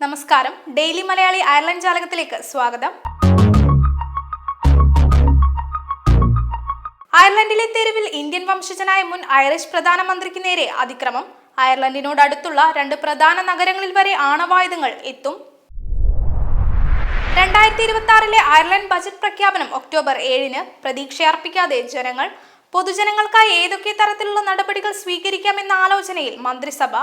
നമസ്കാരം. Daily Malayali Ireland ജാലകത്തിലേക്ക് സ്വാഗതം. അയർലൻഡിലെ തെരുവിൽ ഇന്ത്യൻ വംശജനായ മുൻ ഐറിഷ് പ്രധാനമന്ത്രിക്ക് നേരെ അതിക്രമം. അയർലൻഡിനോട് അടുത്തുള്ള രണ്ട് പ്രധാന നഗരങ്ങളിൽ വരെ ആണവായുധങ്ങൾ എത്തും. രണ്ടായിരത്തി ഇരുപത്തി ആറിലെ അയർലൻഡ് ബജറ്റ് പ്രഖ്യാപനം ഒക്ടോബർ ഏഴിന് പ്രതീക്ഷയർപ്പിക്കാതെ ജനങ്ങൾ പൊതുജനങ്ങൾക്കായി ഏതൊക്കെ തരത്തിലുള്ള നടപടികൾ സ്വീകരിക്കാമെന്ന ആലോചനയിൽ മന്ത്രിസഭ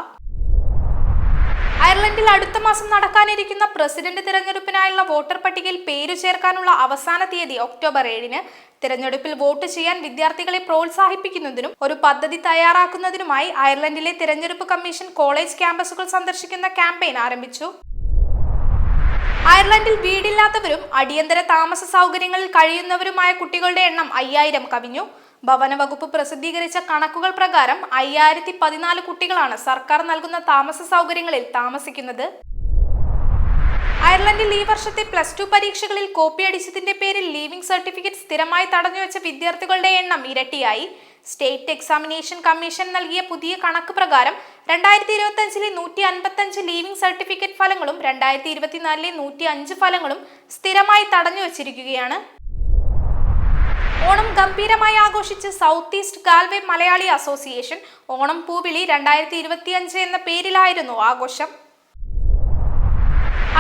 അയർലൻഡിൽ അടുത്ത മാസം നടക്കാനിരിക്കുന്ന പ്രസിഡന്റ് തിരഞ്ഞെടുപ്പിനായുള്ള വോട്ടർ പട്ടികയിൽ പേര് ചേർക്കാനുള്ള അവസാന തീയതി ഒക്ടോബർ ഏഴിന്. തിരഞ്ഞെടുപ്പിൽ വോട്ട് ചെയ്യാൻ വിദ്യാർത്ഥികളെ പ്രോത്സാഹിപ്പിക്കുന്നതിനും ഒരു പദ്ധതി തയ്യാറാക്കുന്നതിനുമായി അയർലൻഡിലെ തിരഞ്ഞെടുപ്പ് കമ്മീഷൻ കോളേജ് ക്യാമ്പസുകൾ സന്ദർശിക്കുന്ന ക്യാമ്പയിൻ ആരംഭിച്ചു. അയർലൻഡിൽ വീടില്ലാത്തവരും അടിയന്തര താമസ സൗകര്യങ്ങളിൽ കഴിയുന്നവരുമായ കുട്ടികളുടെ എണ്ണം അയ്യായിരം കവിഞ്ഞു. ഭവന വകുപ്പ് പ്രസിദ്ധീകരിച്ച കണക്കുകൾ പ്രകാരം അയ്യായിരത്തി പതിനാല് കുട്ടികളാണ് സർക്കാർ നൽകുന്ന താമസ സൗകര്യങ്ങളിൽ താമസിക്കുന്നത്. അയർലൻഡിൽ ഈ വർഷത്തെ പ്ലസ് ടു പരീക്ഷകളിൽ കോപ്പി അടിച്ചതിന്റെ പേരിൽ ലീവിംഗ് സർട്ടിഫിക്കറ്റ് സ്ഥിരമായി തടഞ്ഞുവെച്ച വിദ്യാർത്ഥികളുടെ എണ്ണം ഇരട്ടിയായി. സ്റ്റേറ്റ് എക്സാമിനേഷൻ കമ്മീഷൻ നൽകിയ പുതിയ കണക്ക് പ്രകാരം രണ്ടായിരത്തി ഇരുപത്തി അഞ്ചിലെ നൂറ്റി അൻപത്തി അഞ്ച് ലീവിംഗ് സർട്ടിഫിക്കറ്റ് ഫലങ്ങളും രണ്ടായിരത്തി ഇരുപത്തിനാലിലെ നൂറ്റി അഞ്ച് ഫലങ്ങളും സ്ഥിരമായി തടഞ്ഞു വച്ചിരിക്കുകയാണ്. ഓണം ഗംഭീരമായി ആഘോഷിച്ച് south east Galway Malayali association Onam Poovili രണ്ടായിരത്തി ഇരുപത്തിയഞ്ച് എന്ന പേരിലായിരുന്നു ആഘോഷം.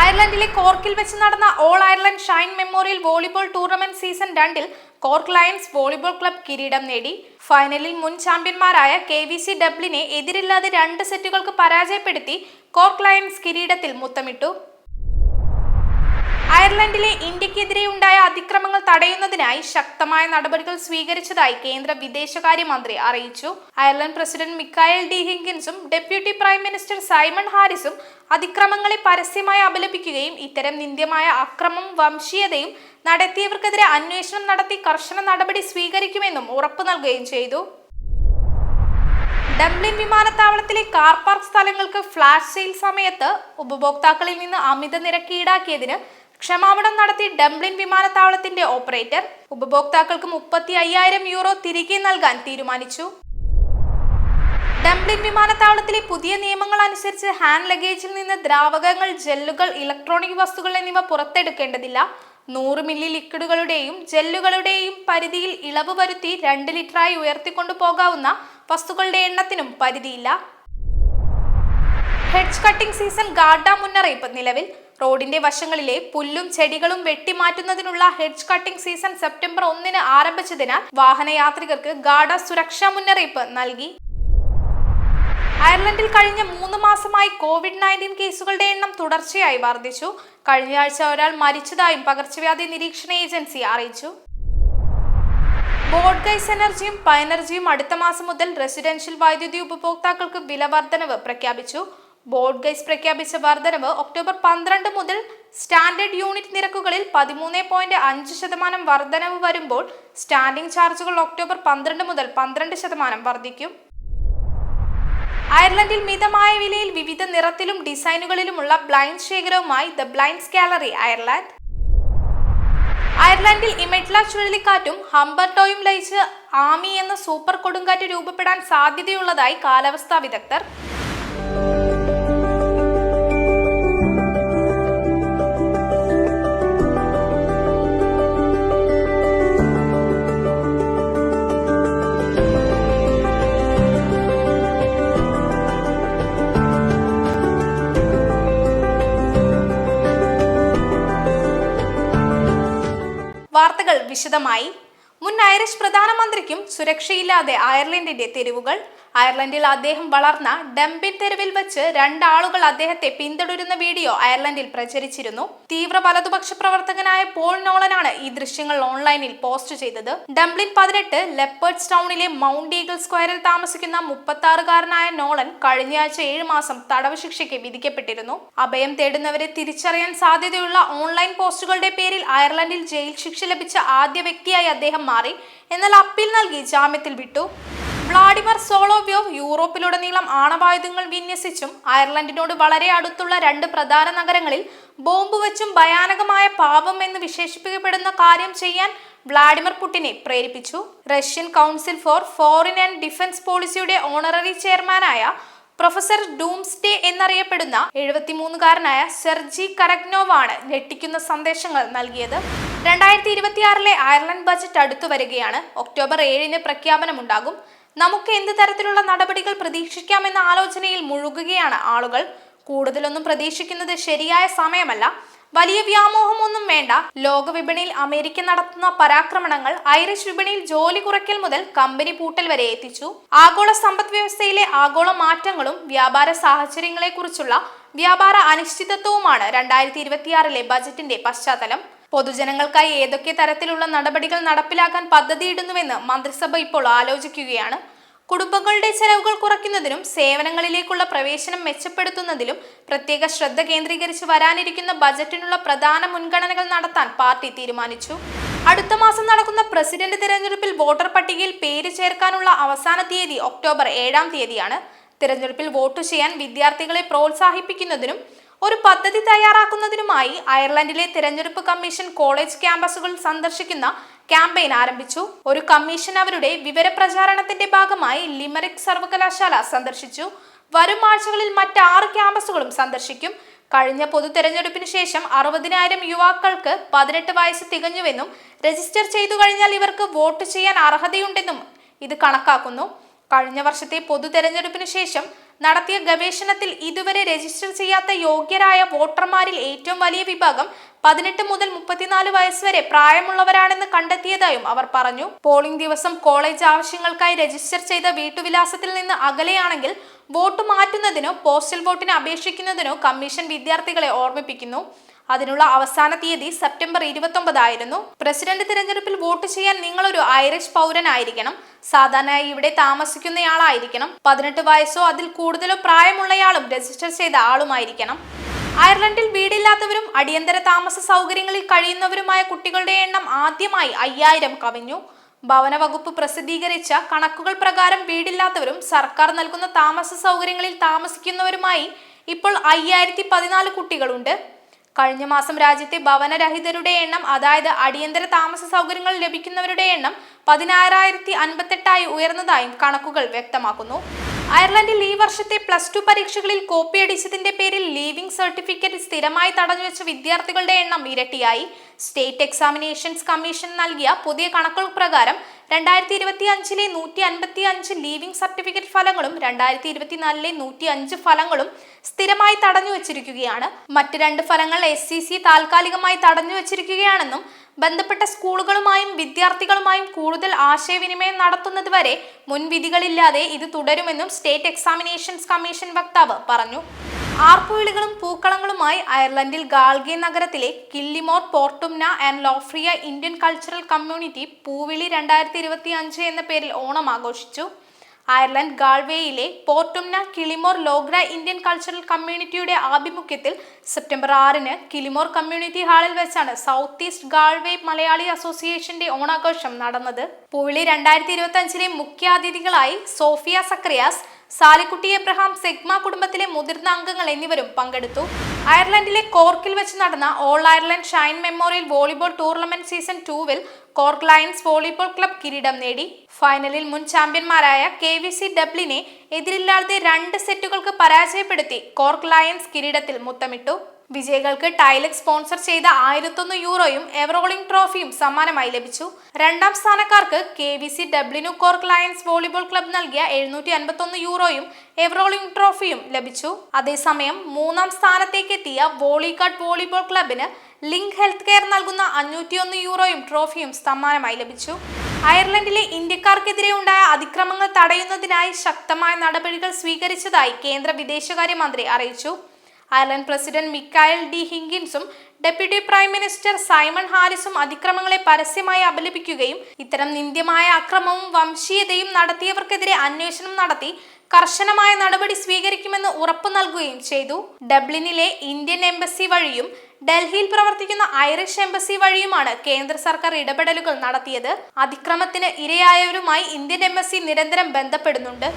അയർലൻഡിലെ കോർക്കിൽ വെച്ച് നടന്ന all Ireland shine memorial volleyball tournament season രണ്ടിൽ കോർക്ക് ലയൺസ് വോളിബോൾ ക്ലബ് കിരീടം നേടി. ഫൈനലിൽ മുൻ ചാമ്പ്യന്മാരായ കെ വി സി ഡബ്ലിനെ എതിരില്ലാതെ രണ്ട് സെറ്റുകൾക്ക് പരാജയപ്പെടുത്തി കോർക്ക് ലയൺസ് കിരീടത്തിൽ മുത്തമിട്ടു. അയർലൻഡിലെ ഇന്ത്യക്കെതിരെ ഉണ്ടായ അതിക്രമങ്ങൾ തടയുന്നതിനായി ശക്തമായ നടപടികൾ സ്വീകരിച്ചതായി കേന്ദ്ര വിദേശകാര്യമന്ത്രി അറിയിച്ചു. അയർലൻഡ് പ്രസിഡന്റ് മിക്കായൽ ഡി ഹിങ്കിൻസും ഡെപ്യൂട്ടി പ്രൈം മിനിസ്റ്റർ സൈമൺ ഹാരിസും അതിക്രമങ്ങളെ പരസ്യമായി അപലപിക്കുകയും ഇത്തരം നിന്ദ്യമായ അക്രമം വംശീയതയും നടത്തിയവർക്കെതിരെ അന്വേഷണം നടത്തി കർശന നടപടി സ്വീകരിക്കുമെന്നും ഉറപ്പു നൽകുകയും ചെയ്തു. ഡംബ്ലിൻ വിമാനത്താവളത്തിലെ കാർ പാർക്ക് സ്ഥലങ്ങൾക്ക് ഫ്ലാഷ് സെയിൽ സമയത്ത് ഉപഭോക്താക്കളിൽ നിന്ന് അമിത നിരക്ക് ഈടാക്കിയതിന് ക്ഷമാപണം നടത്തി ഡംബ്ലിൻ വിമാനത്താവളത്തിന്റെ ഓപ്പറേറ്റർ ഉപഭോക്താക്കൾക്ക് മുപ്പത്തി അയ്യായിരം യൂറോ തിരികെ നൽകാൻ തീരുമാനിച്ചു. ഡംബ്ലിൻ വിമാനത്താവളത്തിലെ പുതിയ നിയമങ്ങൾ അനുസരിച്ച് ഹാൻഡ് ലഗേജിൽ നിന്ന് ദ്രാവകങ്ങൾ ജെല്ലുകൾ ഇലക്ട്രോണിക് വസ്തുക്കൾ എന്നിവ പുറത്തെടുക്കേണ്ടതില്ല. നൂറ് മില്ലി ലിക്വിഡുകളുടെയും ജെല്ലുകളുടെയും പരിധിയിൽ ഇളവ് വരുത്തി രണ്ട് ലിറ്ററായി ഉയർത്തിക്കൊണ്ടു പോകാവുന്ന വസ്തുക്കളുടെ എണ്ണത്തിനും പരിധിയില്ല. ഹെഡ്ജ് കട്ടിംഗ് സീസൺ ഗാർഡ മുന്നറിയിപ്പ്. നിലവിൽ റോഡിന്റെ വശങ്ങളിലെ പുല്ലും ചെടികളും വെട്ടിമാറ്റുന്നതിനുള്ള ഹെഡ്ജ് കട്ടിംഗ് സീസൺ സെപ്റ്റംബർ ഒന്നിന് ആരംഭിച്ചതിനാൽ വാഹനയാത്രികർക്ക് ഗാർഡ സുരക്ഷാ മുന്നറിയിപ്പ് നൽകി. അയർലൻഡിൽ കഴിഞ്ഞ മൂന്ന് മാസമായി കോവിഡ് നയന്റീൻ കേസുകളുടെ എണ്ണം തുടർച്ചയായി വർദ്ധിച്ചു. കഴിഞ്ഞ ആഴ്ച ഒരാൾ മരിച്ചതായും പകർച്ചവ്യാധി നിരീക്ഷണ ഏജൻസി അറിയിച്ചു. ബോർഡ് ഗൈസ് എനർജിയും പൈനർജിയും അടുത്ത മാസം മുതൽ റെസിഡൻഷ്യൽ വൈദ്യുതി ഉപഭോക്താക്കൾക്ക് വില വർധനവ് പ്രഖ്യാപിച്ചു. ബോർഡ് ഗൈസ് പ്രഖ്യാപിച്ച വർധനവ് ഒക്ടോബർ പന്ത്രണ്ട് മുതൽ സ്റ്റാൻഡേർഡ് യൂണിറ്റ് നിരക്കുകളിൽ പതിമൂന്ന് പോയിന്റ് അഞ്ച് ശതമാനം വർധനവ് വരുമ്പോൾ സ്റ്റാൻഡിംഗ് ചാർജുകൾ ഒക്ടോബർ പന്ത്രണ്ട് മുതൽ പന്ത്രണ്ട് ശതമാനം വർദ്ധിക്കും. അയർലൻഡിൽ മിതമായ വിലയിൽ വിവിധ നിറത്തിലും ഡിസൈനുകളിലുമുള്ള ബ്ലൈൻഡ് ശേഖരവുമായി ദ ബ്ലൈൻഡ്സ് ഗാലറി അയർലാൻഡ്. അയർലൻഡിൽ ഇമെറ്റ്ല ചുഴലിക്കാറ്റും ഹംബർട്ടോയും ലയിച്ച് ആമി എന്ന സൂപ്പർ കൊടുങ്കാറ്റ് രൂപപ്പെടാൻ സാധ്യതയുള്ളതായി കാലാവസ്ഥാ വിദഗ്ധർ. വാർത്തകൾ വിശദമായി. മുൻ ഐറിഷ് പ്രധാനമന്ത്രിക്കും സുരക്ഷയില്ലാതെ അയർലൻഡിന്റെ തെരുവുകൾ അയർലൻഡിൽ അദ്ദേഹം വളർന്ന ഡംബിൻ തെരുവിൽ വെച്ച് രണ്ടാളുകൾ അദ്ദേഹത്തെ പിന്തുടരുന്ന വീഡിയോ അയർലൻഡിൽ പ്രചരിച്ചിരുന്നു. തീവ്ര വലതുപക്ഷ പ്രവർത്തകനായ പോൾ നോളനാണ് ഈ ദൃശ്യങ്ങൾ ഓൺലൈനിൽ പോസ്റ്റ് ചെയ്തത്. ഡംബ്ലിൻ പതിനെട്ട് ലെപ്പേർഡ്സ് ടൗണിലെ മൗണ്ട് ഈഗിൾ സ്ക്വയറിൽ താമസിക്കുന്ന മുപ്പത്തി ആറുകാരനായ നോളൻ കഴിഞ്ഞയാഴ്ച ഏഴ് മാസം തടവ് ശിക്ഷയ്ക്ക് വിധിക്കപ്പെട്ടിരുന്നു. അഭയം തേടുന്നവരെ തിരിച്ചറിയാൻ സാധ്യതയുള്ള ഓൺലൈൻ പോസ്റ്റുകളുടെ പേരിൽ അയർലൻഡിൽ ജയിൽ ശിക്ഷ ലഭിച്ച ആദ്യ വ്യക്തിയായി അദ്ദേഹം മാറി. എന്നാൽ അപ്പീൽ നൽകി ജാമ്യത്തിൽ വിട്ടു. വ്ളാഡിമർ സോളോവ്യോവ് യൂറോപ്പിലുടനീളം ആണവായുധങ്ങൾ വിന്യസിച്ചും അയർലൻഡിനോട് വളരെ അടുത്തുള്ള രണ്ട് പ്രധാന നഗരങ്ങളിൽ ബോംബ് വച്ചും ഭയാനകമായ പാപം എന്ന് വിശേഷിപ്പിക്കപ്പെടുന്ന കാര്യം ചെയ്യാൻ വ്ളാഡിമിർ പുടിനെ പ്രേരിപ്പിച്ചു. Russian council for foreign and defence പോളിസിയുടെ ഓണററി ചെയർമാനായ പ്രൊഫസർ ഡൂംസ്ഡേ എന്നറിയപ്പെടുന്ന എഴുപത്തിമൂന്നുകാരനായ സെർജി കരഗ്നോവാണ് ഞെട്ടിക്കുന്ന സന്ദേശങ്ങൾ നൽകിയത്. രണ്ടായിരത്തി ഇരുപത്തിയാറിലെ അയർലൻഡ് ബജറ്റ് അടുത്തു വരികയാണ് ഒക്ടോബർ ഏഴിന് പ്രഖ്യാപനമുണ്ടാകും. നമുക്ക് എന്ത് തരത്തിലുള്ള നടപടികൾ പ്രതീക്ഷിക്കാമെന്ന ആലോചനയിൽ മുഴുകുകയാണ് ആളുകൾ. കൂടുതലൊന്നും പ്രതീക്ഷിക്കുന്നത് ശരിയായ സമയമല്ല. വലിയ വ്യാമോഹമൊന്നും വേണ്ട. ലോക വിപണിയിൽ അമേരിക്ക നടത്തുന്ന പരാക്രമണങ്ങൾ ഐറിഷ് വിപണിയിൽ ജോലി കുറയ്ക്കൽ മുതൽ കമ്പനി പൂട്ടൽ വരെ എത്തിച്ചു. ആഗോള സമ്പദ് വ്യവസ്ഥയിലെ ആഗോള മാറ്റങ്ങളും വ്യാപാര സാഹചര്യങ്ങളെക്കുറിച്ചുള്ള വ്യാപാര അനിശ്ചിതത്വവുമാണ് രണ്ടായിരത്തി ഇരുപത്തിയാറിലെ ബജറ്റിന്റെ പശ്ചാത്തലം. പൊതുജനങ്ങൾക്കായി ഏതൊക്കെ തരത്തിലുള്ള നടപടികൾ നടപ്പിലാക്കാൻ പദ്ധതിയിടുന്നുവെന്ന് മന്ത്രിസഭ ഇപ്പോൾ ആലോചിക്കുകയാണ്. കുടുംബങ്ങളുടെ ചെലവുകൾ കുറയ്ക്കുന്നതിനും സേവനങ്ങളിലേക്കുള്ള പ്രവേശനം മെച്ചപ്പെടുത്തുന്നതിലും പ്രത്യേക ശ്രദ്ധ കേന്ദ്രീകരിച്ച് വരാനിരിക്കുന്ന ബജറ്റിനുള്ള പ്രധാന മുൻഗണനകൾ നടത്താൻ പാർട്ടി തീരുമാനിച്ചു. അടുത്ത മാസം നടക്കുന്ന പ്രസിഡന്റ് തിരഞ്ഞെടുപ്പിൽ വോട്ടർ പട്ടികയിൽ പേര് ചേർക്കാനുള്ള അവസാന തീയതി ഒക്ടോബർ ഏഴാം തീയതിയാണ്. തിരഞ്ഞെടുപ്പിൽ വോട്ട് ചെയ്യാൻ വിദ്യാർത്ഥികളെ പ്രോത്സാഹിപ്പിക്കുന്നതിനും ഒരു പദ്ധതി തയ്യാറാക്കുന്നതിനുമായി അയർലൻഡിലെ തിരഞ്ഞെടുപ്പ് കമ്മീഷൻ കോളേജ് ക്യാമ്പസുകൾ സന്ദർശിക്കുന്ന ക്യാമ്പയിൻ ആരംഭിച്ചു. ഒരു കമ്മീഷൻ അവരുടെ വിവരപ്രചാരണത്തിന്റെ ഭാഗമായി ലിമറിക് സർവകലാശാല സന്ദർശിച്ചു. വരും ആഴ്ചകളിൽ മറ്റ് ആറ് ക്യാമ്പസുകളും സന്ദർശിക്കും. കഴിഞ്ഞ പൊതു തെരഞ്ഞെടുപ്പിന് ശേഷം അറുപതിനായിരം യുവാക്കൾക്ക് പതിനെട്ട് വയസ്സ് തികഞ്ഞുവെന്നും രജിസ്റ്റർ ചെയ്തു കഴിഞ്ഞാൽ ഇവർക്ക് വോട്ട് ചെയ്യാൻ അർഹതയുണ്ടെന്നും ഇത് കണക്കാക്കുന്നു. കഴിഞ്ഞ വർഷത്തെ പൊതു തെരഞ്ഞെടുപ്പിന് ശേഷം നടത്തിയ ഗവേഷണത്തിൽ ഇതുവരെ രജിസ്റ്റർ ചെയ്യാത്ത യോഗ്യരായ വോട്ടർമാരിൽ ഏറ്റവും വലിയ വിഭാഗം പതിനെട്ട് മുതൽ മുപ്പത്തിനാല് വയസ്സ് വരെ പ്രായമുള്ളവരാണെന്ന് കണ്ടെത്തിയതായും അവർ പറഞ്ഞു. പോളിംഗ് ദിവസം കോളേജ് ആവശ്യങ്ങൾക്കായി രജിസ്റ്റർ ചെയ്ത വീട്ടുവിലാസത്തിൽ നിന്ന് അകലെയാണെങ്കിൽ വോട്ട് മാറ്റുന്നതിനോ പോസ്റ്റൽ വോട്ടിന് അപേക്ഷിക്കുന്നതിനോ കമ്മീഷൻ വിദ്യാർത്ഥികളെ ഓർമ്മിപ്പിക്കുന്നു. അതിനുള്ള അവസാന തീയതി സെപ്റ്റംബർ ഇരുപത്തൊമ്പതായിരുന്നു. പ്രസിഡന്റ് തിരഞ്ഞെടുപ്പിൽ വോട്ട് ചെയ്യാൻ നിങ്ങൾ ഒരു ഐറിഷ് പൗരനായിരിക്കണം. സാധാരണയായി ഇവിടെ താമസിക്കുന്നയാളായിരിക്കണം. പതിനെട്ട് വയസ്സോ അതിൽ കൂടുതലോ പ്രായമുള്ളയാളും രജിസ്റ്റർ ചെയ്ത ആളുമായിരിക്കണം. അയർലൻഡിൽ വീടില്ലാത്തവരും അടിയന്തര താമസ സൗകര്യങ്ങളിൽ കഴിയുന്നവരുമായ കുട്ടികളുടെ എണ്ണം ആദ്യമായി അയ്യായിരം കവിഞ്ഞു. ഭവന വകുപ്പ് പ്രസിദ്ധീകരിച്ച കണക്കുകൾ പ്രകാരം വീടില്ലാത്തവരും സർക്കാർ നൽകുന്ന താമസ സൗകര്യങ്ങളിൽ താമസിക്കുന്നവരുമായി ഇപ്പോൾ അയ്യായിരത്തി പതിനാല് കുട്ടികളുണ്ട്. കഴിഞ്ഞ മാസം രാജ്യത്തെ ഭവനരഹിതരുടെ എണ്ണം അതായത് അടിയന്തര താമസ സൗകര്യങ്ങൾ ലഭിക്കുന്നവരുടെ എണ്ണം പതിനാറായിരത്തി അൻപത്തെട്ടായി ഉയർന്നതായും കണക്കുകൾ വ്യക്തമാക്കുന്നു. അയർലൻഡിൽ ഈ വർഷത്തെ പ്ലസ് ടു പരീക്ഷകളിൽ കോപ്പി കോപ്പിയടിച്ചതിന്റെ പേരിൽ ലീവിംഗ് സർട്ടിഫിക്കറ്റ് സ്ഥിരമായി തടഞ്ഞുവെച്ച വിദ്യാർത്ഥികളുടെ എണ്ണം ഇരട്ടിയായി. സ്റ്റേറ്റ് എക്സാമിനേഷൻസ് കമ്മീഷൻ നൽകിയ പുതിയ കണക്കുകൾ പ്രകാരം രണ്ടായിരത്തി ഇരുപത്തി അഞ്ചിലെ നൂറ്റി അൻപത്തി അഞ്ച് ലീവിംഗ് സർട്ടിഫിക്കറ്റ് ഫലങ്ങളും രണ്ടായിരത്തി ഇരുപത്തിനാലിലെ നൂറ്റി അഞ്ച് ഫലങ്ങളും സ്ഥിരമായി തടഞ്ഞു വച്ചിരിക്കുകയാണ്. മറ്റ് രണ്ട് ഫലങ്ങൾ എസ് സി സി താൽക്കാലികമായി തടഞ്ഞു വച്ചിരിക്കുകയാണെന്നും ബന്ധപ്പെട്ട സ്കൂളുകളുമായും വിദ്യാർത്ഥികളുമായും കൂടുതൽ ആശയവിനിമയം നടത്തുന്നതുവരെ മുൻവിധികളില്ലാതെ ഇത് തുടരുമെന്നും സ്റ്റേറ്റ് എക്സാമിനേഷൻസ് കമ്മീഷൻ വക്താവ് പറഞ്ഞു. ആർപ്പുവിളികളും പൂക്കളങ്ങളുമായി അയർലൻഡിൽ ഗാൾഗെ നഗരത്തിലെ കില്ലിമോർ പോർട്ടുംന ആൻഡ് ലോഫ്രിയ ഇന്ത്യൻ കൾച്ചറൽ കമ്മ്യൂണിറ്റി പൂവിളി രണ്ടായിരത്തി ഇരുപത്തി അഞ്ച് എന്ന പേരിൽ ഓണം ആഘോഷിച്ചു. അയർലൻഡ് ഗാൾവേയിലെ പോർട്ടുംന കിളിമോർ ലോഗ്ര ഇന്ത്യൻ കൾച്ചറൽ കമ്മ്യൂണിറ്റിയുടെ ആഭിമുഖ്യത്തിൽ സെപ്റ്റംബർ ആറിന് കിളിമോർ കമ്മ്യൂണിറ്റി ഹാളിൽ വെച്ചാണ് സൗത്ത് ഈസ്റ്റ് ഗാൾവേ മലയാളി അസോസിയേഷന്റെ ഓണാഘോഷം നടന്നത്. പൂവിളി രണ്ടായിരത്തി ഇരുപത്തി അഞ്ചിലെ മുഖ്യാതിഥികളായി സോഫിയ സക്രിയാസ് സാലിക്കുട്ടി എബ്രഹാം സെഗ്മ കുടുംബത്തിലെ മുതിർന്ന അംഗങ്ങൾ എന്നിവരും പങ്കെടുത്തു. അയർലൻഡിലെ കോർക്കിൽ വെച്ച് നടന്ന all Ireland Shine memorial volleyball tournament season ടൂവിൽ കോർക്ക് ലയൺസ് വോളിബോൾ ക്ലബ് കിരീടം നേടി. ഫൈനലിൽ മുൻ ചാമ്പ്യന്മാരായ കെ വി സി ഡബ്ലിനെ എതിരില്ലാതെ രണ്ട് സെറ്റുകൾക്ക് പരാജയപ്പെടുത്തി കോർക്ക് ലയൺസ് കിരീടത്തിൽ മുത്തമിട്ടു. വിജയികൾക്ക് ടൈലക് സ്പോൺസർ ചെയ്ത ആയിരത്തൊന്ന് യൂറോയും എവറോളിംഗ് ട്രോഫിയും സമ്മാനമായി ലഭിച്ചു. രണ്ടാം സ്ഥാനക്കാർക്ക് കെ വി സി ഡബ്ലിനു കോർക്ക് ലയൺസ് വോളിബോൾ ക്ലബ് നൽകിയ എഴുന്നൂറ്റി അൻപത്തൊന്ന് യൂറോയും എവറോളിംഗ് ട്രോഫിയും ലഭിച്ചു. അതേസമയം മൂന്നാം സ്ഥാനത്തേക്ക് എത്തിയ വോളിക്കാട്ട് വോളിബോൾ ക്ലബിന് ലിങ്ക് ഹെൽത്ത് കെയർ നൽകുന്ന അഞ്ഞൂറ്റിയൊന്ന് യൂറോയും ട്രോഫിയും സമ്മാനമായി ലഭിച്ചു. അയർലൻഡിലെ ഇന്ത്യക്കാർക്കെതിരെ ഉണ്ടായ അതിക്രമങ്ങൾ തടയുന്നതിനായി ശക്തമായ നടപടികൾ സ്വീകരിച്ചതായി കേന്ദ്ര വിദേശകാര്യമന്ത്രി അറിയിച്ചു. അയർലൻഡ് പ്രസിഡന്റ് മിക്കായൽ ഡി ഹിങ്കിൻസും ഡെപ്യൂട്ടി പ്രൈം മിനിസ്റ്റർ സൈമൺ ഹാരിസും അതിക്രമങ്ങളെ പരസ്യമായി അപലപിക്കുകയും ഇത്തരം നിന്ദ്യമായ അക്രമവും വംശീയതയും നടത്തിയവർക്കെതിരെ അന്വേഷണം നടത്തി കർശനമായ നടപടി സ്വീകരിക്കുമെന്ന് ഉറപ്പു നൽകുകയും ചെയ്തു. ഡബ്ലിനിലെ ഇന്ത്യൻ എംബസി വഴിയും ഡൽഹിയിൽ പ്രവർത്തിക്കുന്ന ഐറിഷ് എംബസി വഴിയുമാണ് കേന്ദ്ര സർക്കാർ ഇടപെടലുകൾ നടത്തിയത്. അതിക്രമത്തിന് ഇരയായവരുമായി ഇന്ത്യൻ എംബസി നിരന്തരം ബന്ധപ്പെടുന്നുണ്ട്.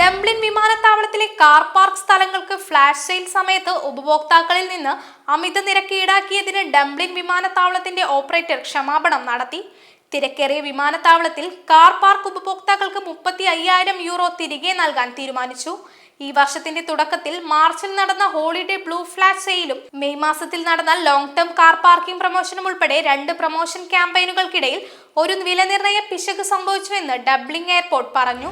ഡംബ്ലിൻ വിമാനത്താവളത്തിലെ കാർ പാർക്ക് സ്ഥലങ്ങൾക്ക് ഫ്ലാഷ് സെയിൽ സമയത്ത് ഉപഭോക്താക്കളിൽ നിന്ന് അമിത നിരക്ക് ഈടാക്കിയതിന് ഡംബ്ലിൻ വിമാനത്താവളത്തിന്റെ ഓപ്പറേറ്റർ ക്ഷമാപണം നടത്തി. തിരക്കേറിയ വിമാനത്താവളത്തിൽ കാർ പാർക്ക് ഉപഭോക്താക്കൾക്ക് മുപ്പത്തി അയ്യായിരം യൂറോ തിരികെ നൽകാൻ തീരുമാനിച്ചു. ഈ വർഷത്തിന്റെ തുടക്കത്തിൽ മാർച്ചിൽ നടന്ന ഹോളിഡേ ബ്ലൂ ഫ്ലാഷ് സെയിലും മെയ് മാസത്തിൽ നടന്ന ലോങ് ടേം കാർ പാർക്കിംഗ് പ്രൊമോഷനും ഉൾപ്പെടെ രണ്ട് പ്രൊമോഷൻ ക്യാമ്പയിനുകൾക്കിടയിൽ ഒരു വിലനിർണയ പിശക് സംഭവിച്ചുവെന്ന് ഡബ്ലിംഗ് എയർപോർട്ട് പറഞ്ഞു.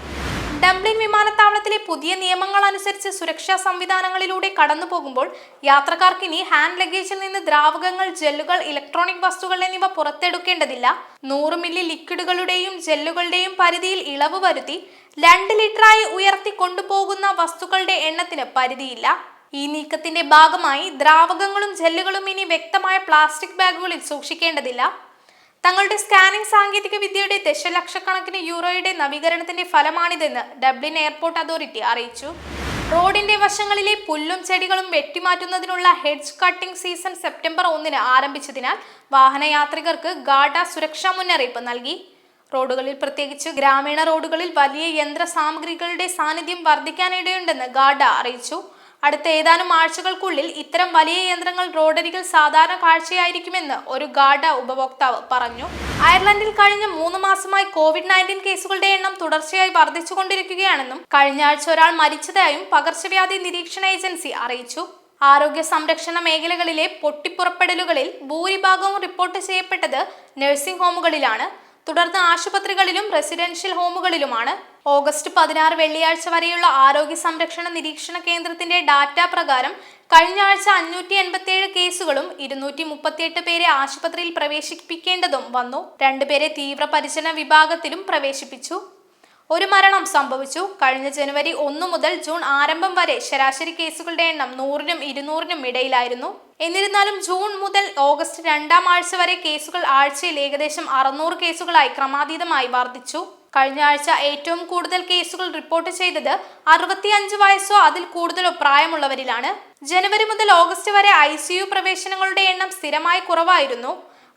ഡംബ്ലിൻ വിമാനത്താവളത്തിലെ പുതിയ നിയമങ്ങൾ അനുസരിച്ച് സുരക്ഷാ സംവിധാനങ്ങളിലൂടെ കടന്നു പോകുമ്പോൾ യാത്രക്കാർക്ക് ഇനി ഹാൻഡ് ലഗേജിൽ നിന്ന് ദ്രാവകങ്ങൾ ജെല്ലുകൾ ഇലക്ട്രോണിക് വസ്തുക്കൾ എന്നിവ പുറത്തെടുക്കേണ്ടതില്ല. നൂറ് മില്ലി ലിക്വിഡുകളുടെയും ജെല്ലുകളുടെയും പരിധിയിൽ ഇളവ് വരുത്തി രണ്ട് ലിറ്ററായി ഉയർത്തി കൊണ്ടുപോകുന്ന വസ്തുക്കളുടെ എണ്ണത്തിന് പരിധിയില്ല. ഈ നീക്കത്തിന്റെ ഭാഗമായി ദ്രാവകങ്ങളും ജെല്ലുകളും ഇനി വ്യക്തമായ പ്ലാസ്റ്റിക് ബാഗുകളിൽ സൂക്ഷിക്കേണ്ടതില്ല. തങ്ങളുടെ സ്കാനിംഗ് സാങ്കേതിക വിദ്യയുടെ ദശലക്ഷക്കണക്കിന് യൂറോയുടെ നവീകരണത്തിന്റെ ഫലമാണിതെന്ന് ഡബ്ലിൻ എയർപോർട്ട് അതോറിറ്റി അറിയിച്ചു. റോഡിന്റെ വശങ്ങളിലെ പുല്ലും ചെടികളും വെട്ടിമാറ്റുന്നതിനുള്ള ഹെഡ്ജ് കട്ടിംഗ് സീസൺ സെപ്റ്റംബർ ഒന്നിന് ആരംഭിച്ചതിനാൽ വാഹനയാത്രികർക്ക് ഗാഡ സുരക്ഷാ മുന്നറിയിപ്പ് നൽകി. റോഡുകളിൽ പ്രത്യേകിച്ച് ഗ്രാമീണ റോഡുകളിൽ വലിയ യന്ത്ര സാമഗ്രികളുടെ സാന്നിധ്യം വർദ്ധിക്കാനിടയുണ്ടെന്ന് ഗാഡ അറിയിച്ചു. അടുത്ത ഏതാനും ആഴ്ചകൾക്കുള്ളിൽ ഇത്തരം വലിയ യന്ത്രങ്ങൾ റോഡരികിൽ സാധാരണ കാഴ്ചയായിരിക്കുമെന്ന് ഒരു ഗാഡ ഉപഭോക്താവ് പറഞ്ഞു. അയർലൻഡിൽ കഴിഞ്ഞ മൂന്ന് മാസമായി കോവിഡ് നയന്റീൻ കേസുകളുടെ എണ്ണം തുടർച്ചയായി വർദ്ധിച്ചുകൊണ്ടിരിക്കുകയാണെന്നും കഴിഞ്ഞ ആഴ്ച ഒരാൾ മരിച്ചതായും പകർച്ചവ്യാധി നിരീക്ഷണ ഏജൻസി അറിയിച്ചു. ആരോഗ്യ സംരക്ഷണ മേഖലകളിലെ പൊട്ടിപ്പുറപ്പെടലുകളിൽ ഭൂരിഭാഗവും റിപ്പോർട്ട് ചെയ്യപ്പെട്ടത് നഴ്സിംഗ് ഹോമുകളിലാണ്. തുടർന്ന് ആശുപത്രികളിലും റെസിഡൻഷ്യൽ ഹോമുകളിലുമാണ്. ഓഗസ്റ്റ് പതിനാറ് വെള്ളിയാഴ്ച വരെയുള്ള ആരോഗ്യ സംരക്ഷണ നിരീക്ഷണ കേന്ദ്രത്തിന്റെ ഡാറ്റ പ്രകാരം കഴിഞ്ഞ ആഴ്ച അഞ്ഞൂറ്റി എൺപത്തിയേഴ് കേസുകളും ഇരുന്നൂറ്റി മുപ്പത്തിയെട്ട് പേരെ ആശുപത്രിയിൽ പ്രവേശിപ്പിക്കേണ്ടതും വന്നു. രണ്ടുപേരെ തീവ്രപരിചരണ വിഭാഗത്തിലും പ്രവേശിപ്പിച്ചു. ഒരു മരണം സംഭവിച്ചു. കഴിഞ്ഞ ജനുവരി ഒന്നു മുതൽ ജൂൺ ആരംഭം വരെ ശരാശരി കേസുകളുടെ എണ്ണം നൂറിനും ഇരുന്നൂറിനും ഇടയിലായിരുന്നു. എന്നിരുന്നാലും ജൂൺ മുതൽ ഓഗസ്റ്റ് രണ്ടാം ആഴ്ച വരെ കേസുകൾ ആഴ്ചയിൽ ഏകദേശം അറുന്നൂറ് കേസുകളായി ക്രമാതീതമായി വർദ്ധിച്ചു. കഴിഞ്ഞ ആഴ്ച ഏറ്റവും കൂടുതൽ കേസുകൾ റിപ്പോർട്ട് ചെയ്തത് അറുപത്തിയഞ്ച് വയസ്സോ അതിൽ കൂടുതലോ പ്രായമുള്ളവരിലാണ്. ജനുവരി മുതൽ ഓഗസ്റ്റ് വരെ ഐ പ്രവേശനങ്ങളുടെ എണ്ണം സ്ഥിരമായി കുറവായിരുന്നു.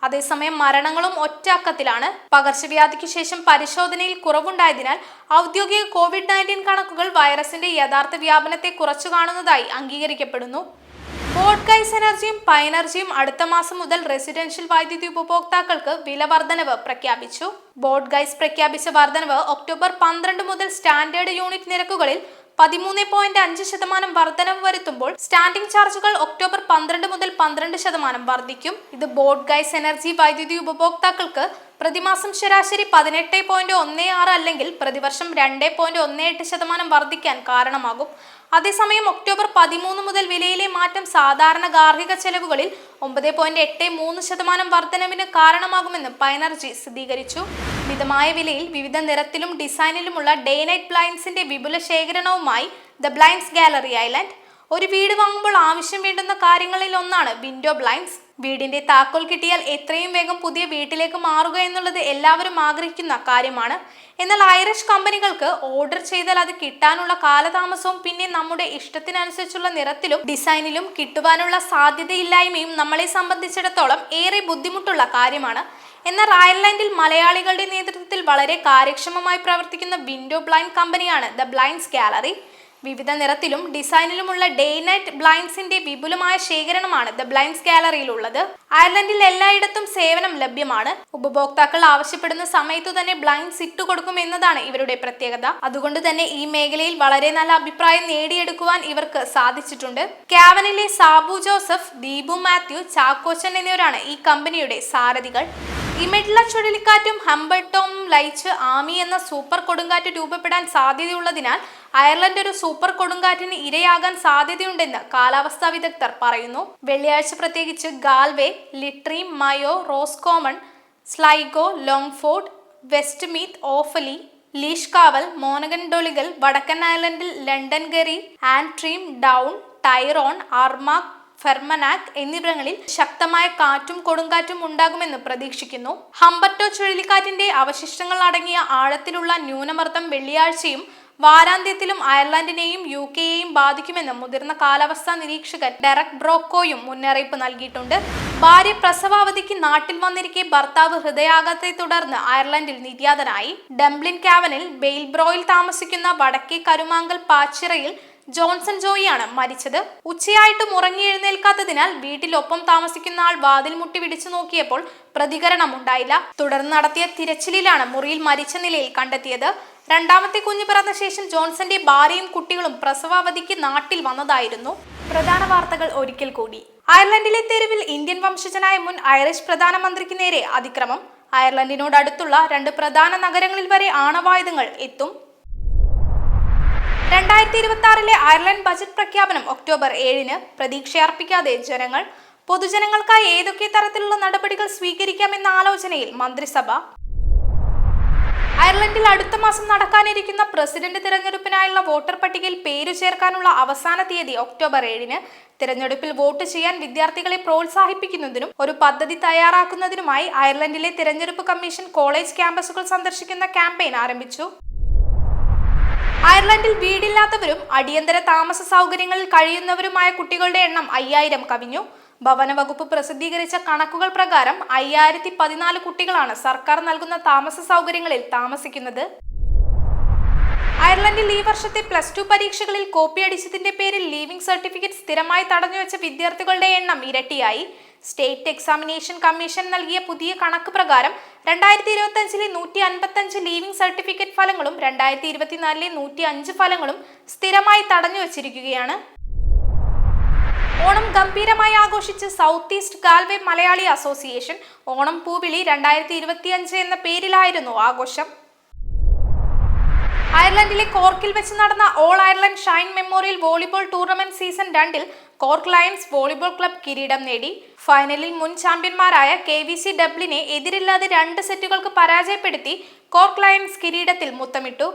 അതേസമയം മരണങ്ങളും ഒറ്റ അക്കത്തിലാണ് പകർച്ചവ്യാധിക്ക് ശേഷം പരിശോധനയിൽ കുറവുണ്ടായതിനാൽ ഔദ്യോഗിക കോവിഡ് നയന്റീൻ കണക്കുകൾ വൈറസിന്റെ യഥാർത്ഥ വ്യാപനത്തെ കുറച്ചു കാണുന്നതായി അംഗീകരിക്കപ്പെടുന്നു. ഗൈസ് എനർജിയും പൈനർജിയും അടുത്ത മാസം മുതൽ റെസിഡൻഷ്യൽ വൈദ്യുതി ഉപഭോക്താക്കൾക്ക് വില വർധനവ് പ്രഖ്യാപിച്ചു. ബോട്ട് ഗൈസ് പ്രഖ്യാപിച്ച വർധനവ് ഒക്ടോബർ പന്ത്രണ്ട് മുതൽ സ്റ്റാൻഡേർഡ് യൂണിറ്റ് നിരക്കുകളിൽ പതിമൂന്ന് പോയിന്റ് അഞ്ച് ശതമാനം വർധനവ് വരുത്തുമ്പോൾ സ്റ്റാൻഡിംഗ് ചാർജുകൾ ഒക്ടോബർ പന്ത്രണ്ട് മുതൽ പന്ത്രണ്ട് ശതമാനം വർദ്ധിക്കും ഇത് ബോട്ട് ഗൈസ് എനർജി വൈദ്യുതി ഉപഭോക്താക്കൾക്ക് പ്രതിമാസം ശരാശരി പതിനെട്ട് പോയിന്റ് ഒന്ന് ആറ് അല്ലെങ്കിൽ പ്രതിവർഷം രണ്ട് പോയിന്റ് ഒന്ന് എട്ട് ശതമാനം വർദ്ധിക്കാൻ കാരണമാകും. അതേസമയം ഒക്ടോബർ പതിമൂന്ന് മുതൽ വിലയിലെ മാറ്റം സാധാരണ ഗാർഹിക ചെലവുകളിൽ ഒമ്പത് പോയിന്റ് എട്ട് മൂന്ന് ശതമാനം വർധനവിന് കാരണമാകുമെന്ന് പൈനർജി സ്ഥിരീകരിച്ചു. മിതമായ വിലയിൽ വിവിധ നിറത്തിലും ഡിസൈനിലുമുള്ള ഡേ നൈറ്റ് ബ്ലൈൻഡ്സിന്റെ വിപുല ശേഖരണവുമായി ദ ബ്ലൈൻഡ്സ് ഗാലറി ഐലൻഡ് ഒരു വീട് വാങ്ങുമ്പോൾ ആവശ്യം വേണ്ടുന്ന കാര്യങ്ങളിൽ ഒന്നാണ് വിൻഡോ ബ്ലൈൻഡ്സ് വീടിന്റെ താക്കോൽ കിട്ടിയാൽ എത്രയും വേഗം പുതിയ വീട്ടിലേക്ക് മാറുക എന്നുള്ളത് എല്ലാവരും ആഗ്രഹിക്കുന്ന കാര്യമാണ്. എന്നാൽ ഐറിഷ് കമ്പനികൾക്ക് ഓർഡർ ചെയ്താൽ അത് കിട്ടാനുള്ള കാലതാമസവും പിന്നെ നമ്മുടെ ഇഷ്ടത്തിനനുസരിച്ചുള്ള നിറത്തിലും ഡിസൈനിലും കിട്ടുവാനുള്ള സാധ്യതയില്ലായ്മയും നമ്മളെ സംബന്ധിച്ചിടത്തോളം ഏറെ ബുദ്ധിമുട്ടുള്ള കാര്യമാണ്. എന്നാൽ അയർലൻഡിൽ മലയാളികളുടെ നേതൃത്വത്തിൽ വളരെ കാര്യക്ഷമമായി പ്രവർത്തിക്കുന്ന വിൻഡോ ബ്ലൈൻഡ് കമ്പനിയാണ് ദ ബ്ലൈൻഡ്സ് ഗാലറി വിവിധ നിറത്തിലും ഡിസൈനിലുമുള്ള ഡേ നൈറ്റ് ബ്ലൈൻഡ്സിന്റെ വിപുലമായ ശേഖരണമാണ് ദ ബ്ലൈൻഡ്സ് ഗാലറിയിലുള്ളത്. അയർലൻഡിൽ എല്ലായിടത്തും സേവനം ലഭ്യമാണ്. ഉപഭോക്താക്കൾ ആവശ്യപ്പെടുന്ന സമയത്തു തന്നെ ബ്ലൈൻഡ്സ് ഇട്ടുകൊടുക്കും എന്നതാണ് ഇവരുടെ പ്രത്യേകത. അതുകൊണ്ട് തന്നെ ഈ മേഖലയിൽ വളരെ നല്ല അഭിപ്രായം നേടിയെടുക്കുവാൻ ഇവർക്ക് സാധിച്ചിട്ടുണ്ട്. ക്യാവനിലെ സാബു ജോസഫ് ദീപു മാത്യു ചാക്കോച്ചൻ എന്നിവരാണ് ഈ കമ്പനിയുടെ സാരഥികൾ. ഇമെഡ്ല ചുഴലിക്കാറ്റും ഹംബർട്ടോം ലൈച്ച് ആമി എന്ന സൂപ്പർ കൊടുങ്കാറ്റ് രൂപപ്പെടാൻ സാധ്യതയുള്ളതിനാൽ അയർലൻഡ് ഒരു സൂപ്പർ കൊടുങ്കാറ്റിന് ഇരയാകാൻ സാധ്യതയുണ്ടെന്ന് കാലാവസ്ഥാ വിദഗ്ധർ പറയുന്നു. വെള്ളിയാഴ്ച പ്രത്യേകിച്ച് Galway Leitrim Mayo Roscommon Sligo Longford Westmeath Offaly Laois Cavan മോനഗൻഡൊളികൾ വടക്കൻ അയർലൻഡിൽ Londonderry Antrim Down Tyrone Armagh Fermanagh എന്നിവിടങ്ങളിൽ ശക്തമായ കാറ്റും കൊടുങ്കാറ്റും ഉണ്ടാകുമെന്ന് പ്രതീക്ഷിക്കുന്നു. ഹംബർട്ടോ ചുഴലിക്കാറ്റിന്റെ അവശിഷ്ടങ്ങൾ അടങ്ങിയ ആഴത്തിലുള്ള ന്യൂനമർദ്ദം വെള്ളിയാഴ്ചയും വാരാന്ത്യത്തിലും അയർലൻഡിനെയും യു കെയെയും ബാധിക്കുമെന്ന് മുതിർന്ന കാലാവസ്ഥാ നിരീക്ഷകൻ ഡെറക് ബ്രോക്കോയും മുന്നറിയിപ്പ് നൽകിയിട്ടുണ്ട്. ഭാര്യ പ്രസവാവധിക്ക് നാട്ടിൽ വന്നിരിക്കെ ഭർത്താവ് ഹൃദയാഘാതത്തെ തുടർന്ന് അയർലൻഡിൽ നിര്യാതനായി. ഡംബ്ലിൻ കാവനിൽ ബെയിൽബ്രോയിൽ താമസിക്കുന്ന വടക്കേ കരുമാങ്കൽ പാച്ചിറയിൽ ജോൺസൺ ജോയിയാണ് മരിച്ചത്. ഉച്ചയായിട്ടും ഉറങ്ങി എഴുന്നേൽക്കാത്തതിനാൽ വീട്ടിലൊപ്പം താമസിക്കുന്ന ആൾ വാതിൽ മുട്ടി പിടിച്ചു നോക്കിയപ്പോൾ പ്രതികരണം ഉണ്ടായില്ല തുടർന്ന് നടത്തിയ തിരച്ചിലിലാണ് മുറിയിൽ മരിച്ച നിലയിൽ കണ്ടെത്തിയത്. രണ്ടാമത്തെ കുഞ്ഞ് പിറന്ന ശേഷം ജോൺസന്റെ ഭാര്യയും കുട്ടികളും പ്രസവാവധിക്ക് നാട്ടിൽ വന്നതായിരുന്നു. പ്രധാന വാർത്തകൾ ഒരിക്കൽ കൂടി. അയർലൻഡിലെ തെരുവിൽ ഇന്ത്യൻ വംശജനായ മുൻ ഐറിഷ് പ്രധാനമന്ത്രിക്ക് നേരെ അതിക്രമം. അയർലൻഡിനോട് അടുത്തുള്ള രണ്ട് പ്രധാന നഗരങ്ങളിൽ വരെ ആണവായുധങ്ങൾ എത്തും. രണ്ടായിരത്തി ഇരുപത്തി ആറിലെ അയർലൻഡ് ബജറ്റ് പ്രഖ്യാപനം ഒക്ടോബർ ഏഴിന് പ്രതീക്ഷയർപ്പിക്കാതെ ജനങ്ങൾ പൊതുജനങ്ങൾക്കായി ഏതൊക്കെ തരത്തിലുള്ള നടപടികൾ സ്വീകരിക്കാമെന്ന ആലോചനയിൽ മന്ത്രിസഭ അയർലൻഡിൽ അടുത്ത മാസം നടക്കാനിരിക്കുന്ന പ്രസിഡന്റ് തിരഞ്ഞെടുപ്പിനായുള്ള വോട്ടർ പട്ടികയിൽ പേരു ചേർക്കാനുള്ള അവസാന തീയതി ഒക്ടോബർ ഏഴിന്. തിരഞ്ഞെടുപ്പിൽ വോട്ട് ചെയ്യാൻ വിദ്യാർത്ഥികളെ പ്രോത്സാഹിപ്പിക്കുന്നതിനും ഒരു പദ്ധതി തയ്യാറാക്കുന്നതിനുമായി അയർലൻഡിലെ തിരഞ്ഞെടുപ്പ് കമ്മീഷൻ കോളേജ് ക്യാമ്പസുകൾ സന്ദർശിക്കുന്ന ക്യാമ്പയിൻ ആരംഭിച്ചു. അയർലൻഡിൽ വീടില്ലാത്തവരും അടിയന്തര താമസ സൗകര്യങ്ങളിൽ കഴിയുന്നവരുമായ കുട്ടികളുടെ എണ്ണം അയ്യായിരം കവിഞ്ഞു. ഭവന വകുപ്പ് പ്രസിദ്ധീകരിച്ച കണക്കുകൾ പ്രകാരം അയ്യായിരത്തി പതിനാല് കുട്ടികളാണ് സർക്കാർ നൽകുന്ന താമസ സൗകര്യങ്ങളിൽ താമസിക്കുന്നത്. അയർലൻഡിൽ ഈ വർഷത്തെ പ്ലസ് ടു പരീക്ഷകളിൽ കോപ്പി അടിച്ചതിന്റെ പേരിൽ ലീവിംഗ് സർട്ടിഫിക്കറ്റ് സ്ഥിരമായി തടഞ്ഞുവെച്ച വിദ്യാർത്ഥികളുടെ എണ്ണം ഇരട്ടിയായി. സ്റ്റേറ്റ് എക്സാമിനേഷൻ കമ്മീഷൻ നൽകിയ പുതിയ കണക്ക് പ്രകാരം രണ്ടായിരത്തി ഇരുപത്തി അഞ്ചിലെ നൂറ്റി അൻപത്തി അഞ്ച് ലീവിംഗ് സർട്ടിഫിക്കറ്റ് ഫലങ്ങളും രണ്ടായിരത്തി ഇരുപത്തിനാലിലെ നൂറ്റി അഞ്ച് ഫലങ്ങളും സ്ഥിരമായി തടഞ്ഞു വച്ചിരിക്കുകയാണ്. ഓണം ഗംഭീരമായി ആഘോഷിച്ച് south east Galway Malayali association Onam Poovili രണ്ടായിരത്തി ഇരുപത്തിയഞ്ച് എന്ന പേരിലായിരുന്നു ആഘോഷം. അയർലൻഡിലെ കോർക്കിൽ വെച്ച് നടന്ന all Ireland shine memorial volleyball tournament season രണ്ടിൽ കോർക്ക് ലയൺസ് വോളിബോൾ ക്ലബ് കിരീടം നേടി. ഫൈനലിൽ മുൻ ചാമ്പ്യന്മാരായ കെ വി സി ഡബ്ലിനെ എതിരില്ലാതെ രണ്ട് സെറ്റുകൾക്ക് പരാജയപ്പെടുത്തി കോർക്ക് ലയൺസ് കിരീടത്തിൽ മുത്തമിട്ടു.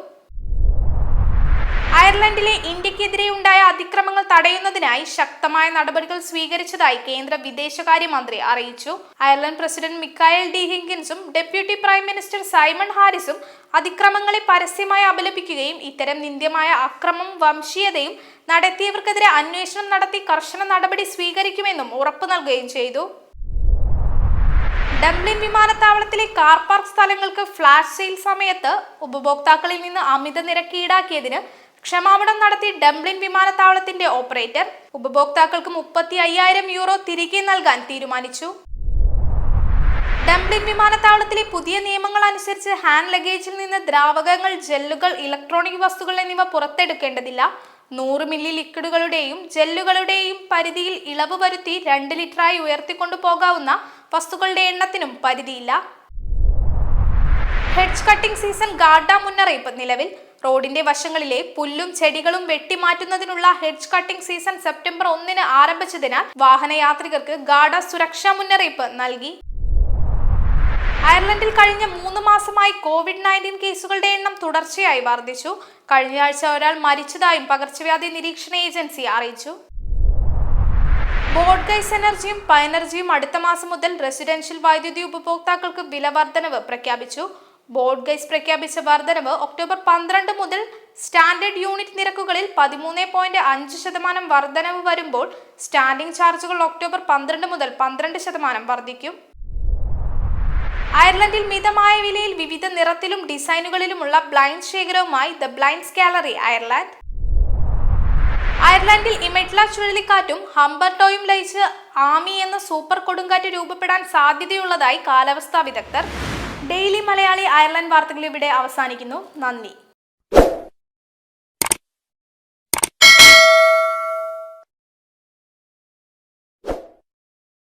അയർലൻഡിലെ ഇന്ത്യക്കെതിരെ ഉണ്ടായ അതിക്രമങ്ങൾ തടയുന്നതിനായി ശക്തമായ നടപടികൾ സ്വീകരിച്ചതായി കേന്ദ്ര വിദേശകാര്യമന്ത്രി അറിയിച്ചു. അയർലൻഡ് പ്രസിഡന്റ് മിക്കായൽ ഡി ഹിങ്കിൻസും ഡെപ്യൂട്ടി പ്രൈം മിനിസ്റ്റർ സൈമൺ ഹാരിസും അതിക്രമങ്ങളെ പരസ്യമായി അപലപിക്കുകയും ഇത്തരം നിന്ദ്യമായ അക്രമം വംശീയതയും നടത്തിയവർക്കെതിരെ അന്വേഷണം നടത്തി കർശന നടപടി സ്വീകരിക്കുമെന്നും ഉറപ്പു നൽകുകയും ചെയ്തു. ഡംബ്ലിൻ വിമാനത്താവളത്തിലെ കാർ പാർക്ക് സ്ഥലങ്ങൾക്ക് ഫ്ലാഷ് സെയിൽ സമയത്ത് ഉപഭോക്താക്കളിൽ നിന്ന് അമിത നിരക്ക് ഈടാക്കിയതിന് ക്ഷമാപണം നടത്തി ഡംബ്ലിൻ വിമാനത്താവളത്തിന്റെ ഓപ്പറേറ്റർ ഉപഭോക്താക്കൾക്ക് മുപ്പത്തി അയ്യായിരം യൂറോ തിരികെ നൽകാൻ തീരുമാനിച്ചു. ഡംബ്ലിൻ വിമാനത്താവളത്തിലെ പുതിയ നിയമങ്ങൾ അനുസരിച്ച് ഹാൻഡ് ലഗേജിൽ നിന്ന് ദ്രാവകങ്ങൾ ജെല്ലുകൾ ഇലക്ട്രോണിക് വസ്തുക്കൾ എന്നിവ പുറത്തെടുക്കേണ്ടതില്ല. നൂറ് മില്ലി ലിക്വിഡുകളുടെയും ജെല്ലുകളുടെയും പരിധിയിൽ ഇളവ് വരുത്തി രണ്ട് ലിറ്ററായി ഉയർത്തിക്കൊണ്ടു പോകാവുന്ന വസ്തുക്കളുടെ എണ്ണത്തിനും പരിധിയില്ല. ഹെഡ്ജ് കട്ടിംഗ് സീസൺ ഗാർഡ മുന്നറിയിപ്പ് നിലവിൽ റോഡിന്റെ വശങ്ങളിലെ പുല്ലും ചെടികളും വെട്ടിമാറ്റുന്നതിനുള്ള ഹെഡ്ജ് കട്ടിംഗ് സീസൺ സെപ്റ്റംബർ ഒന്നിന് ആരംഭിച്ചതിനാൽ വാഹനയാത്രികർക്ക് ഗാഡ സുരക്ഷാ മുന്നറിയിപ്പ് നൽകി. അയർലൻഡിൽ കഴിഞ്ഞ മൂന്ന് മാസമായി കോവിഡ് നയന്റീൻ കേസുകളുടെ എണ്ണം തുടർച്ചയായി വർദ്ധിച്ചു. കഴിഞ്ഞ ആഴ്ച ഒരാൾ മരിച്ചതായും പകർച്ചവ്യാധി നിരീക്ഷണ ഏജൻസി അറിയിച്ചു. ബോർഡ് ഗൈസ് എനർജിയും പൈനർജിയും അടുത്ത മാസം മുതൽ റെസിഡൻഷ്യൽ വൈദ്യുതി ഉപഭോക്താക്കൾക്ക് വില വർധനവ് പ്രഖ്യാപിച്ചു. ബോർഡ് ഗൈസ് പ്രഖ്യാപിച്ച വർധനവ് ഒക്ടോബർ പന്ത്രണ്ട് മുതൽ സ്റ്റാൻഡേർഡ് യൂണിറ്റ് നിരക്കുകളിൽ പതിമൂന്ന് പോയിന്റ് അഞ്ച് ശതമാനം വർധനവ് വരുമ്പോൾ സ്റ്റാൻഡിംഗ് ചാർജുകൾ ഒക്ടോബർ പന്ത്രണ്ട് മുതൽ പന്ത്രണ്ട് ശതമാനം വർദ്ധിക്കും. അയർലൻഡിൽ മിതമായ വിലയിൽ വിവിധ നിറത്തിലും ഡിസൈനുകളിലുമുള്ള ബ്ലൈൻഡ് ശേഖരവുമായി ദ ബ്ലൈൻഡ്സ് ഗാലറി അയർലാൻഡ്. അയർലൻഡിൽ ഇമെറ്റ്ല ചുഴലിക്കാറ്റും ഹംബർട്ടോയും ലയിച്ച് ആമി എന്ന സൂപ്പർ കൊടുങ്കാറ്റ് രൂപപ്പെടാൻ സാധ്യതയുള്ളതായി കാലാവസ്ഥാ വിദഗ്ധർ. ഡെയിലി മലയാളി അയർലൻഡ് വാർത്തകൾ ഇവിടെ അവസാനിക്കുന്നു. നന്ദി.